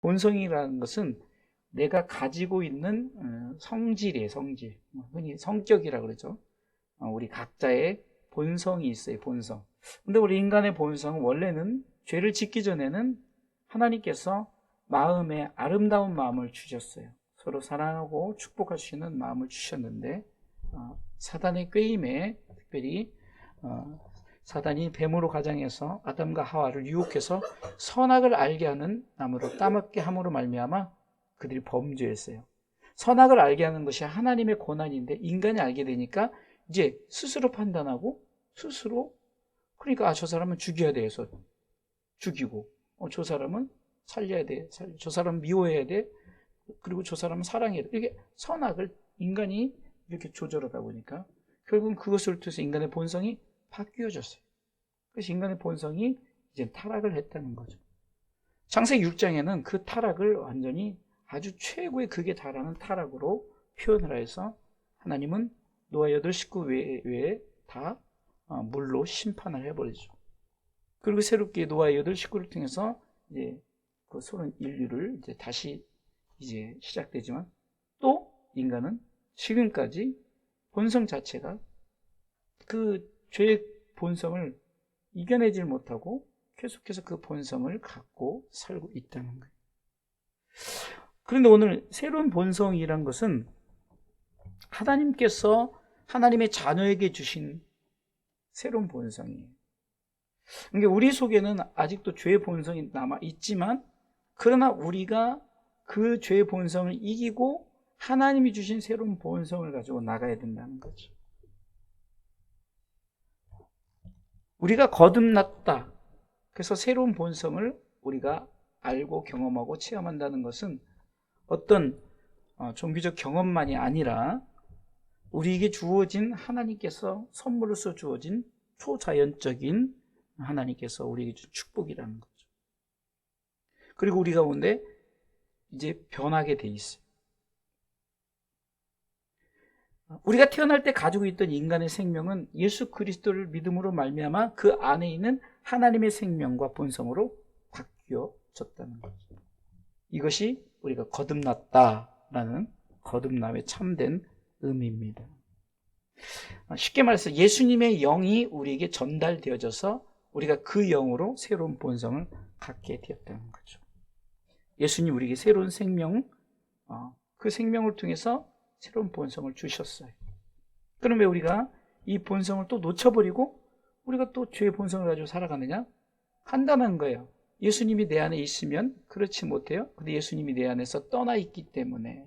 본성이라는 것은 내가 가지고 있는 어, 성질이에요, 성질. 흔히 성격이라고 그러죠. 어, 우리 각자의 본성이 있어요, 본성. 근데 우리 인간의 본성은 원래는 죄를 짓기 전에는 하나님께서 마음에 아름다운 마음을 주셨어요. 서로 사랑하고 축복할 수 있는 마음을 주셨는데 어, 사단의 꾀임에 특별히 어, 사단이 뱀으로 가장해서 아담과 하와를 유혹해서 선악을 알게 하는 나무로 따먹게 함으로 말미암아 그들이 범죄했어요. 선악을 알게 하는 것이 하나님의 권한인데 인간이 알게 되니까 이제 스스로 판단하고 스스로 그러니까 아, 저 사람은 죽여야 돼 해서 죽이고 어, 저 사람은 살려야 돼. 살, 저 사람은 미워해야 돼. 그리고 저 사람은 사랑해야 돼. 이렇게 선악을 인간이 이렇게 조절하다 보니까 결국은 그것을 통해서 인간의 본성이 바뀌어졌어요. 그래서 인간의 본성이 이제 타락을 했다는 거죠. 창세기 6장에는 그 타락을 완전히 아주 최고의 극에 달하는 타락으로 표현을 해서 하나님은 노아 여덟 식구 외에, 외에 다 어, 물로 심판을 해버리죠. 그리고 새롭게 노아의 여덟 식구를 통해서 이제 그 소련 인류를 이제 다시 이제 시작되지만 또 인간은 지금까지 본성 자체가 그 죄의 본성을 이겨내질 못하고 계속해서 그 본성을 갖고 살고 있다는 거예요. 그런데 오늘 새로운 본성이란 것은 하나님께서 하나님의 자녀에게 주신 새로운 본성이에요. 그러니까 우리 속에는 아직도 죄의 본성이 남아 있지만 그러나 우리가 그 죄의 본성을 이기고 하나님이 주신 새로운 본성을 가지고 나가야 된다는 거죠. 우리가 거듭났다. 그래서 새로운 본성을 우리가 알고 경험하고 체험한다는 것은 어떤 어, 종교적 경험만이 아니라 우리에게 주어진 하나님께서 선물로서 주어진 초자연적인 하나님께서 우리에게 준 축복이라는 거죠. 그리고 우리 가운데 이제 변하게 돼 있어요. 우리가 태어날 때 가지고 있던 인간의 생명은 예수 그리스도를 믿음으로 말미암아 그 안에 있는 하나님의 생명과 본성으로 바뀌어졌다는 거죠. 이것이 우리가 거듭났다라는 거듭남의 참된 의미입니다. 쉽게 말해서 예수님의 영이 우리에게 전달되어져서 우리가 그 영으로 새로운 본성을 갖게 되었다는 거죠. 예수님 우리에게 새로운 생명, 어, 그 생명을 통해서 새로운 본성을 주셨어요. 그럼 왜 우리가 이 본성을 또 놓쳐버리고 우리가 또 죄의 본성을 가지고 살아가느냐? 간단한 거예요. 예수님이 내 안에 있으면 그렇지 못해요. 근데 예수님이 내 안에서 떠나 있기 때문에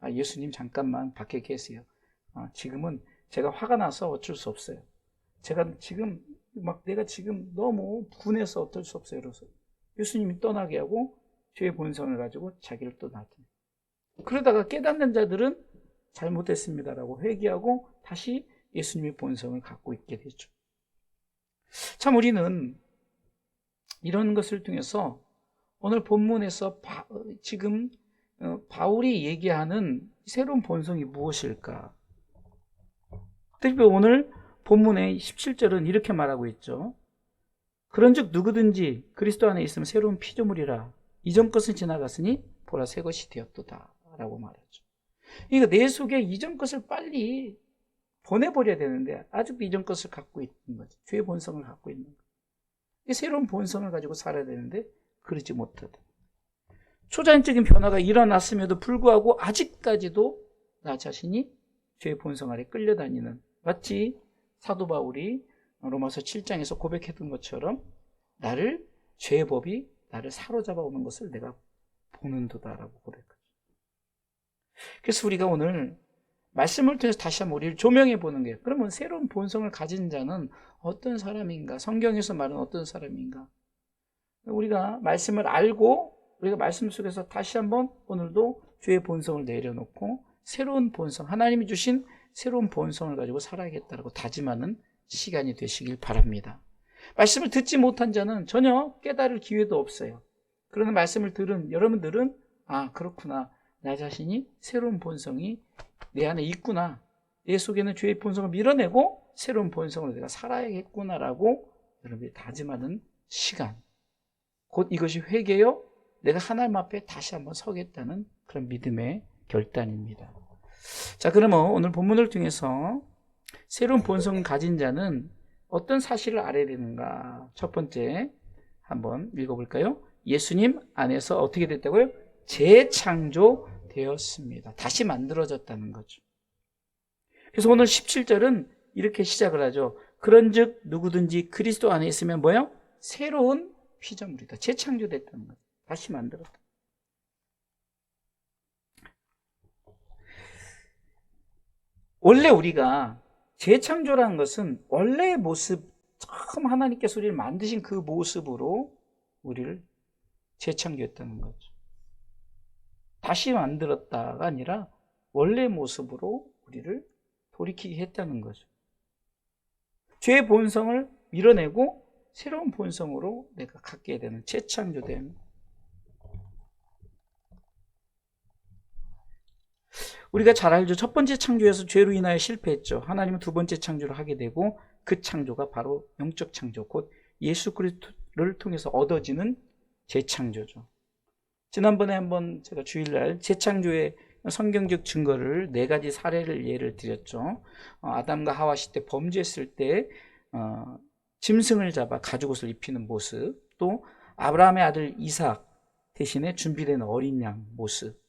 아, 예수님 잠깐만 밖에 계세요. 아, 지금은 제가 화가 나서 어쩔 수 없어요. 제가 지금 막 내가 지금 너무 분해서 어쩔 수 없어요. 그래서 예수님이 떠나게 하고 죄의 본성을 가지고 자기를 또 놔둬요. 그러다가 깨닫는 자들은 잘못했습니다라고 회개하고 다시 예수님의 본성을 갖고 있게 되죠. 참 우리는 이런 것을 통해서 오늘 본문에서 바, 지금 어, 바울이 얘기하는 새로운 본성이 무엇일까? 특히 오늘 본문의 17절은 이렇게 말하고 있죠. 그런즉 누구든지 그리스도 안에 있으면 새로운 피조물이라 이전 것은 지나갔으니 보라 새 것이 되었도다 라고 말하죠. 그러니까 내 속에 이전 것을 빨리 보내버려야 되는데 아직도 이전 것을 갖고 있는 거죠. 죄의 본성을 갖고 있는 거죠. 새로운 본성을 가지고 살아야 되는데 그러지 못하다. 초자연적인 변화가 일어났음에도 불구하고 아직까지도 나 자신이 죄의 본성 아래 끌려다니는 마치 사도 바울이 로마서 7장에서 고백했던 것처럼 나를 죄의 법이 나를 사로잡아 오는 것을 내가 보는도다라고 고백하죠. 그래서 우리가 오늘 말씀을 통해서 다시 한번 우리를 조명해 보는 게 그러면 새로운 본성을 가진 자는 어떤 사람인가? 성경에서 말하는 어떤 사람인가? 우리가 말씀을 알고 우리가 말씀 속에서 다시 한번 오늘도 죄의 본성을 내려놓고 새로운 본성, 하나님이 주신 새로운 본성을 가지고 살아야겠다라고 다짐하는 시간이 되시길 바랍니다. 말씀을 듣지 못한 자는 전혀 깨달을 기회도 없어요. 그러나 말씀을 들은 여러분들은 아 그렇구나 나 자신이 새로운 본성이 내 안에 있구나 내 속에는 죄의 본성을 밀어내고 새로운 본성으로 내가 살아야겠구나라고 여러분들이 다짐하는 시간 곧 이것이 회개요 내가 하나님 앞에 다시 한번 서겠다는 그런 믿음의 결단입니다. 자, 그러면 오늘 본문을 통해서 새로운 본성을 가진 자는 어떤 사실을 알아야 되는가? 첫 번째 한번 읽어볼까요? 예수님 안에서 어떻게 됐다고요? 재창조 되었습니다. 다시 만들어졌다는 거죠. 그래서 오늘 17절은 이렇게 시작을 하죠. 그런즉 누구든지 그리스도 안에 있으면 뭐요? 새로운 피조물이다. 재창조됐다는 거죠. 다시 만들었다. 원래 우리가 재창조라는 것은 원래의 모습, 처음 하나님께서 우리를 만드신 그 모습으로 우리를 재창조했다는 거죠. 다시 만들었다가 아니라 원래 모습으로 우리를 돌이키게 했다는 거죠. 죄의 본성을 밀어내고 새로운 본성으로 내가 갖게 되는 재창조됨. 우리가 잘 알죠. 첫 번째 창조에서 죄로 인하여 실패했죠. 하나님은 두 번째 창조를 하게 되고 그 창조가 바로 영적 창조, 곧 예수 그리스도를 통해서 얻어지는 재창조죠. 지난번에 한번 제가 주일날 재창조의 성경적 증거를 네 가지 사례를 예를 드렸죠. 어, 아담과 하와 시대 범죄했을 때 어, 짐승을 잡아 가죽옷을 입히는 모습, 또 아브라함의 아들 이삭 대신에 준비된 어린 양 모습,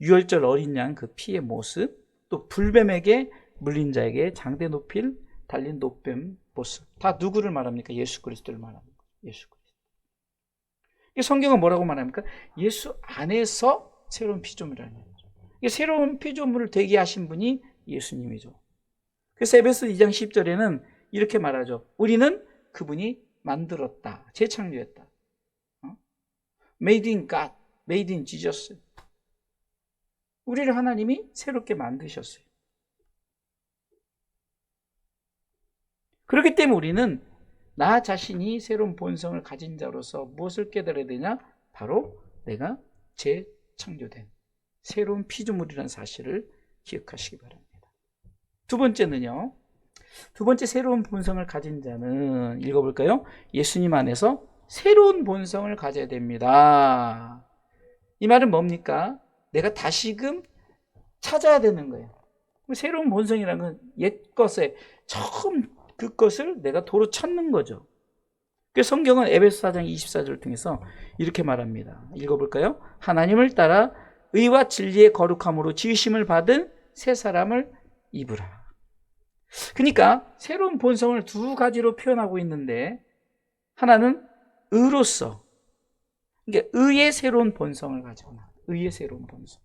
유월절 어린 양 그 피의 모습, 또 불뱀에게 물린 자에게 장대 높일 달린 높뱀 모습. 다 누구를 말합니까? 예수 그리스도를 말합니다. 예수 그리스도. 이 성경은 뭐라고 말합니까? 예수 안에서 새로운 피조물이라는 거죠. 이 새로운 피조물을 되게 하신 분이 예수님이죠. 그래서 에베소 2장 10절에는 이렇게 말하죠. 우리는 그분이 만들었다. 재창조했다. 어? Made in God, made in Jesus. 우리를 하나님이 새롭게 만드셨어요. 그렇기 때문에 우리는 나 자신이 새로운 본성을 가진 자로서 무엇을 깨달아야 되냐? 바로 내가 재창조된 새로운 피조물이라는 사실을 기억하시기 바랍니다. 두 번째는요. 두 번째 새로운 본성을 가진 자는 읽어볼까요? 예수님 안에서 새로운 본성을 가져야 됩니다. 이 말은 뭡니까? 내가 다시금 찾아야 되는 거예요. 새로운 본성이라는 건 옛 것에 처음 그 것을 내가 도로 찾는 거죠. 그 성경은 에베소 4장 24절을 통해서 이렇게 말합니다. 읽어볼까요? 하나님을 따라 의와 진리의 거룩함으로 지으심을 받은 새 사람을 입으라. 그러니까 새로운 본성을 두 가지로 표현하고 있는데 하나는 의로서 그러니까 의의 새로운 본성을 가지고 의의 새로운 본성.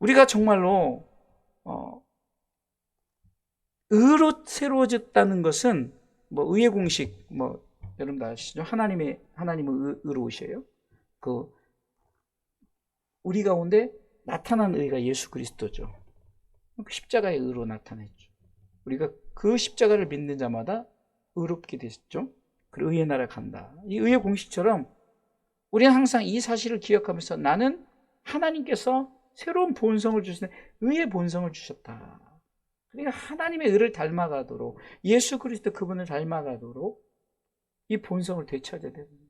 우리가 정말로 어, 의로 새로워졌다는 것은 뭐 의의 공식 뭐 여러분 다 아시죠? 하나님의 하나님은 의, 의로우셔요. 그 우리 가운데 나타난 의가 예수 그리스도죠. 그 십자가의 의로 나타냈죠. 우리가 그 십자가를 믿는 자마다 의롭게 됐죠. 그 의의 나라 간다. 이 의의 공식처럼 우리는 항상 이 사실을 기억하면서 나는 하나님께서 새로운 본성을 주시는 의의 본성을 주셨다. 그러니까 하나님의 의를 닮아가도록 예수 그리스도 그분을 닮아가도록 이 본성을 되찾아야 되는 거예요.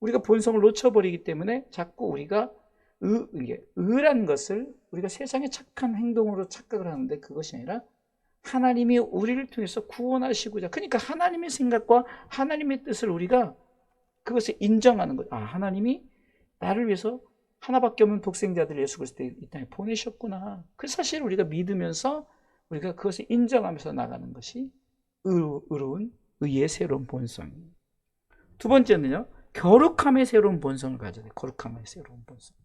우리가 본성을 놓쳐버리기 때문에 자꾸 우리가 의, 이게 의란 것을 우리가 세상의 착한 행동으로 착각을 하는데 그것이 아니라 하나님이 우리를 통해서 구원하시고자 그러니까 하나님의 생각과 하나님의 뜻을 우리가 그것을 인정하는 거예요. 아 하나님이 나를 위해서 하나밖에 없는 독생자들 예수 그리스도를 이 땅에 보내셨구나. 그 사실을 우리가 믿으면서 우리가 그것을 인정하면서 나가는 것이 의로, 운 의의 새로운 본성. 두 번째는요. 거룩함의 새로운 본성을 가져야 돼. 거룩함의 새로운 본성.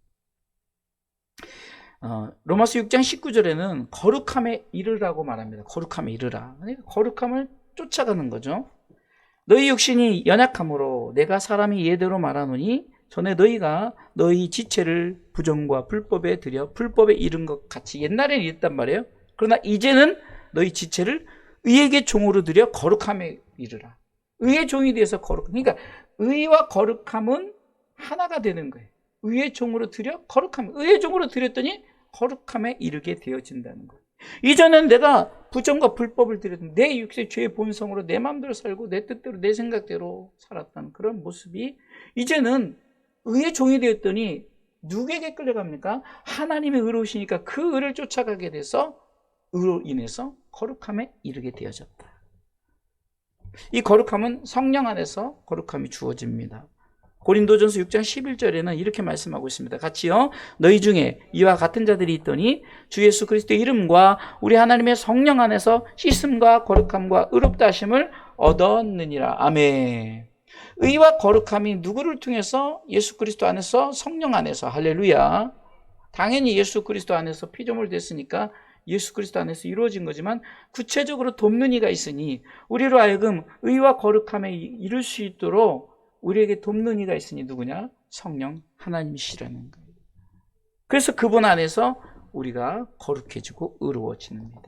어, 로마서 6장 19절에는 거룩함에 이르라고 말합니다. 거룩함에 이르라. 그러니까 거룩함을 쫓아가는 거죠. 너희 육신이 연약함으로 내가 사람이 예대로 말하노니 전에 너희가 너희 지체를 부정과 불법에 들여 불법에 이른 것 같이 옛날에는 이랬단 말이에요. 그러나 이제는 너희 지체를 의에게 종으로 들여 거룩함에 이르라. 의의 종이 되어서 거룩. 그러니까 의와 거룩함은 하나가 되는 거예요. 의의 종으로 들여 거룩함. 의의 종으로 들였더니 거룩함에 이르게 되어진다는 거예요. 이전엔 내가 부정과 불법을 들여도 내 육체 죄의 본성으로 내 마음대로 살고 내 뜻대로 내 생각대로 살았던 그런 모습이 이제는 의의 종이 되었더니 누구에게 끌려갑니까? 하나님의 의로우시니까 그 의를 쫓아가게 돼서 의로 인해서 거룩함에 이르게 되어졌다. 이 거룩함은 성령 안에서 거룩함이 주어집니다. 고린도전서 6장 11절에는 이렇게 말씀하고 있습니다. 같이요. 너희 중에 이와 같은 자들이 있더니 주 예수 그리스도의 이름과 우리 하나님의 성령 안에서 씻음과 거룩함과 의롭다 하심을 얻었느니라. 아멘. 의와 거룩함이 누구를 통해서 예수 그리스도 안에서 성령 안에서 할렐루야. 당연히 예수 그리스도 안에서 피조물 됐으니까 예수 그리스도 안에서 이루어진 거지만 구체적으로 돕는 이가 있으니 우리로 하여금 의와 거룩함에 이를 수 있도록 우리에게 돕는 이가 있으니 누구냐? 성령 하나님이시라는 거예요. 그래서 그분 안에서 우리가 거룩해지고 의로워지는니다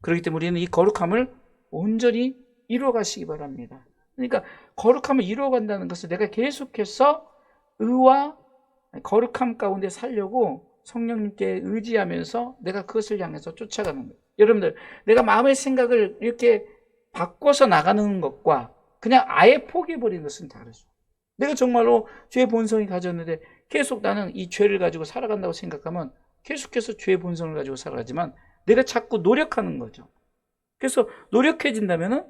그렇기 때문에 우리는 이 거룩함을 온전히 이루어 가시기 바랍니다. 그러니까 거룩함을 이루어 간다는 것은 내가 계속해서 의와 거룩함 가운데 살려고 성령님께 의지하면서 내가 그것을 향해서 쫓아가는 거예요. 여러분들, 내가 마음의 생각을 이렇게 바꿔서 나가는 것과 그냥 아예 포기해버리는 것은 다르죠. 내가 정말로 죄의 본성이 가졌는데 계속 나는 이 죄를 가지고 살아간다고 생각하면 계속해서 죄의 본성을 가지고 살아가지만 내가 자꾸 노력하는 거죠. 그래서 노력해진다면은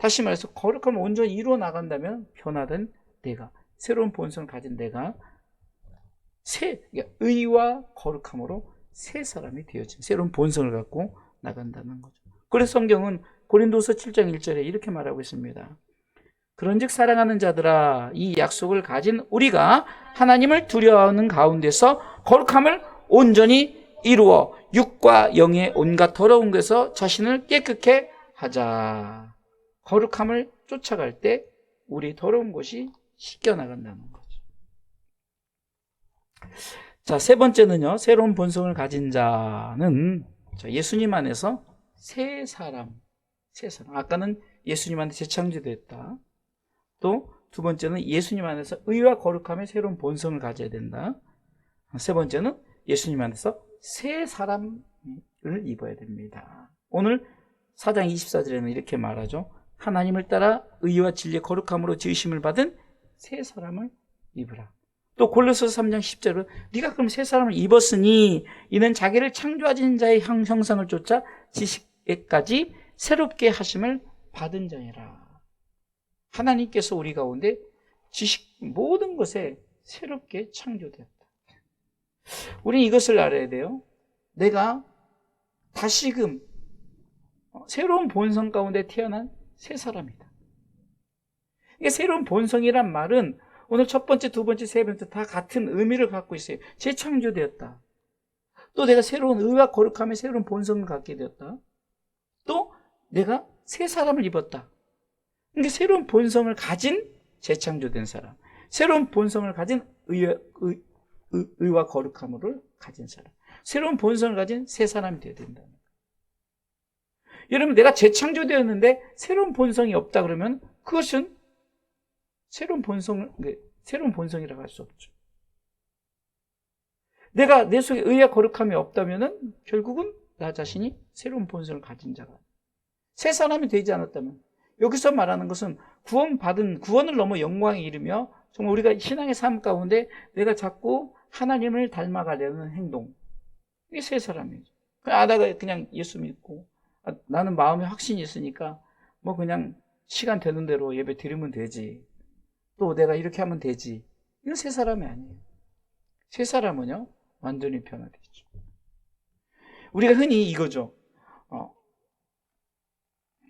다시 말해서 거룩함을 온전히 이루어 나간다면 변화된 내가 새로운 본성을 가진 내가 새 그러니까 의와 거룩함으로 새 사람이 되어진 새로운 본성을 갖고 나간다는 거죠. 그래서 성경은 고린도서 7장 1절에 이렇게 말하고 있습니다. 그런즉 사랑하는 자들아 이 약속을 가진 우리가 하나님을 두려워하는 가운데서 거룩함을 온전히 이루어 육과 영의 온갖 더러운 것에서 자신을 깨끗게 하자. 거룩함을 쫓아갈 때 우리 더러운 것이 씻겨 나간다는 거죠. 자, 세 번째는요. 새로운 본성을 가진 자는 예수님 안에서 새 사람, 새 사람. 아까는 예수님 안에 재창조됐다. 또 두 번째는 예수님 안에서 의와 거룩함의 새로운 본성을 가져야 된다. 세 번째는 예수님 안에서 새 사람을 입어야 됩니다. 오늘 4장 24절에는 이렇게 말하죠. 하나님을 따라 의와 진리의 거룩함으로 지으심을 받은 새 사람을 입으라. 또 골로새서 3장 10절은 네가 그럼 새 사람을 입었으니 이는 자기를 창조하신 자의 형상을 쫓아 지식에까지 새롭게 하심을 받은 자니라. 하나님께서 우리 가운데 지식 모든 것에 새롭게 창조되었다. 우리는 이것을 알아야 돼요. 내가 다시금 새로운 본성 가운데 태어난 새 사람이다. 이게 새로운 본성이란 말은 오늘 첫 번째, 두 번째, 세 번째 다 같은 의미를 갖고 있어요. 재창조되었다. 또 내가 새로운 의와 거룩함의 새로운 본성을 갖게 되었다. 또 내가 새 사람을 입었다. 이게 새로운 본성을 가진 재창조된 사람, 새로운 본성을 가진 의, 의, 의, 와 거룩함을 가진 사람, 새로운 본성을 가진 새 사람이 되어야 된다. 여러분, 내가 재창조되었는데 새로운 본성이 없다 그러면 그것은 새로운 본성을, 새로운 본성이라고 할 수 없죠. 내가 내 속에 의와 거룩함이 없다면은 결국은 나 자신이 새로운 본성을 가진 자가 새 사람이 되지 않았다면 여기서 말하는 것은 구원받은 구원을 넘어 영광에 이르며 정말 우리가 신앙의 삶 가운데 내가 자꾸 하나님을 닮아가려는 행동 이게 새 사람이죠. 아다가 그냥 예수 믿고 아, 나는 마음에 확신이 있으니까 뭐 그냥 시간 되는 대로 예배 드리면 되지. 또 내가 이렇게 하면 되지. 이건 새 사람이 아니에요. 새 사람은요 완전히 변화되죠. 우리가 흔히 이거죠. 어,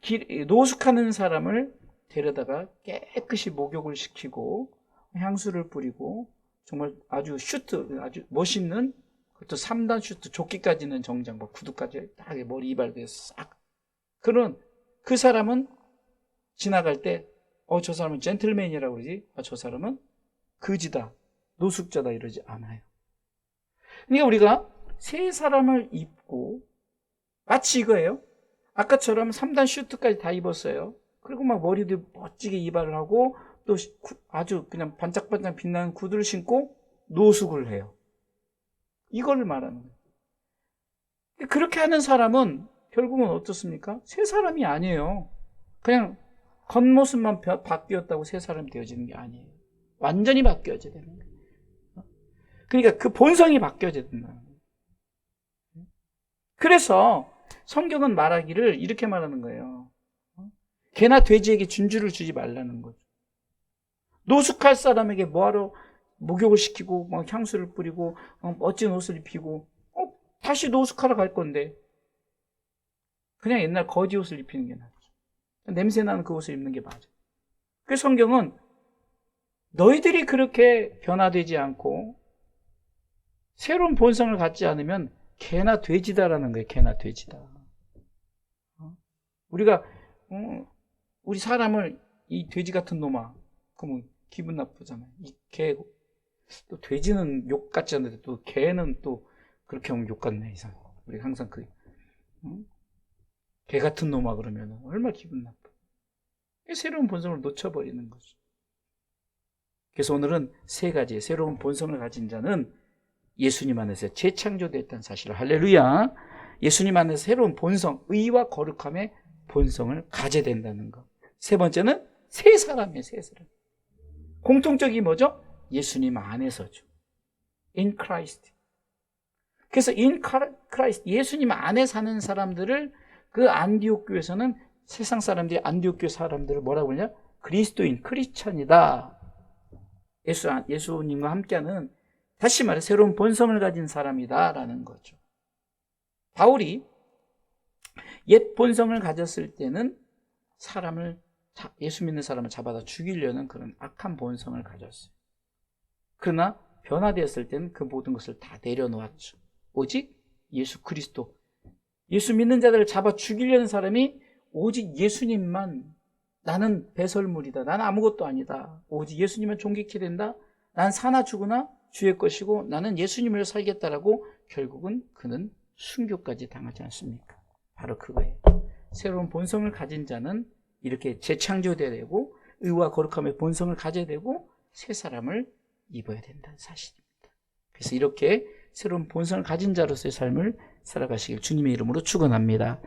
길, 노숙하는 사람을 데려다가 깨끗이 목욕을 시키고 향수를 뿌리고 정말 아주 슈트 아주 멋있는 그것도 3단 슈트 조끼까지는 정장 뭐 구두까지 딱 머리 이발돼 싹 그런 그 사람은 지나갈 때 어 저 사람은 젠틀맨이라고 그러지 아, 저 사람은 거지다 노숙자다 이러지 않아요 그러니까 우리가 새 사람을 입고 마치 이거예요 아까처럼 3단 슈트까지 다 입었어요. 그리고 막 머리도 멋지게 이발을 하고 또 아주 그냥 반짝반짝 빛나는 구두를 신고 노숙을 해요. 이걸 말하는 거예요. 그렇게 하는 사람은 결국은 어떻습니까? 새 사람이 아니에요. 그냥 겉모습만 바- 바뀌었다고 새 사람이 되어지는 게 아니에요. 완전히 바뀌어져야 되는 거예요. 그러니까 그 본성이 바뀌어져야 된다는 거예요. 그래서 성경은 말하기를 이렇게 말하는 거예요. 개나 돼지에게 준주를 주지 말라는 거죠. 노숙할 사람에게 뭐하러 목욕을 시키고 막 향수를 뿌리고 어, 멋진 옷을 입히고 어, 다시 노숙하러 갈 건데 그냥 옛날 거지 옷을 입히는 게 낫죠. 냄새 나는 그 옷을 입는 게 맞아요. 그 성경은 너희들이 그렇게 변화되지 않고 새로운 본성을 갖지 않으면 개나 돼지다라는 거예요. 개나 돼지다. 어? 우리가 어, 우리 사람을 이 돼지 같은 놈아 그러면 기분 나쁘잖아요. 이 개, 또 돼지는 욕 같지 않은데 또 개는 또 그렇게 하면 욕 같네 이상. 우리 항상 그 응? 개 같은 놈아 그러면 얼마나 기분 나빠. 이 새로운 본성을 놓쳐버리는 거죠. 그래서 오늘은 세 가지 새로운 본성을 가진 자는 예수님 안에서 재창조됐다는 사실을 할렐루야. 예수님 안에서 새로운 본성, 의와 거룩함의 본성을 가져야 된다는 것. 세 번째는 새 사람이에요, 새 사람. 공통적이 뭐죠? 예수님 안에서죠. In Christ. 그래서 in Christ, 예수님 안에 사는 사람들을 그 안디옥 교에서는 세상 사람들이 안디옥 교 사람들을 뭐라고 그러냐? 그리스도인, 크리스천이다. 예수, 예수님과 함께하는 다시 말해 새로운 본성을 가진 사람이다라는 거죠. 바울이 옛 본성을 가졌을 때는 사람을 예수 믿는 사람을 잡아다 죽이려는 그런 악한 본성을 가졌어요. 그러나 변화되었을 때는 그 모든 것을 다 내려놓았죠. 오직 예수 그리스도. 예수 믿는 자들을 잡아 죽이려는 사람이 오직 예수님만 나는 배설물이다. 나는 아무것도 아니다. 오직 예수님만 존귀케 된다. 난 사나 죽으나 주의 것이고 나는 예수님을 살겠다라고 결국은 그는 순교까지 당하지 않습니까? 바로 그거예요. 새로운 본성을 가진 자는 이렇게 재창조돼야 되고 의와 거룩함의 본성을 가져야 되고 새 사람을 입어야 된다는 사실입니다. 그래서 이렇게 새로운 본성을 가진 자로서의 삶을 살아가시길 주님의 이름으로 축원합니다.